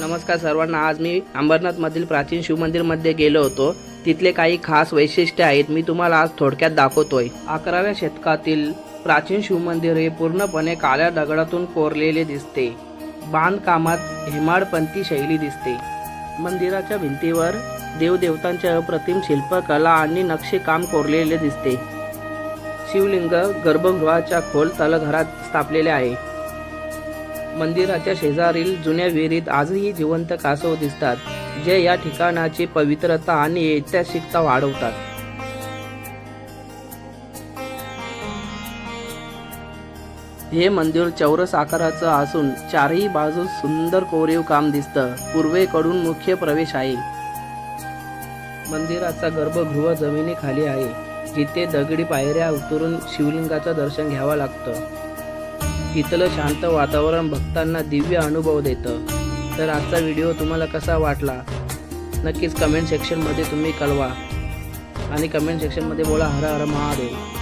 नमस्कार सर्वांना. आज मी अंबरनाथमधील प्राचीन शिवमंदिरमध्ये गेलो होतो. तिथले काही खास वैशिष्ट्य आहेत मी तुम्हाला आज थोडक्यात दाखवतोय. अकराव्या शतकातील प्राचीन शिवमंदिर हे पूर्णपणे काळ्या दगडातून कोरलेले दिसते. बांधकामात हेमाडपंथी शैली दिसते. मंदिराच्या भिंतीवर देवदेवतांच्या अप्रतिम शिल्पकला आणि नक्षीकाम कोरलेले दिसते. शिवलिंग गर्भगृहाच्या खोल तलघरात स्थापलेले आहे. मंदिराच्या शेजारील जुन्या विहिरीत आजही जिवंत कासव दिसतात जे या ठिकाणाची पवित्रता आणि ऐतिहासिकता वाढवतात. हे मंदिर चौरस आकाराचं असून चारही बाजूस सुंदर कोरीव काम दिसतं. पूर्वेकडून मुख्य प्रवेश आहे. मंदिराचा गर्भगृह जमिनीखाली आहे. जिथे दगडी पायऱ्या उतरून शिवलिंगाचं दर्शन घ्यावं लागतं. इथलं शांत वातावरण भक्तांना दिव्य अनुभव देतं. तर आजचा व्हिडिओ तुम्हाला कसा वाटला? नक्कीच कमेंट सेक्शनमध्ये तुम्ही कळवा. आणि कमेंट सेक्शनमध्ये बोला हर हर महादेव.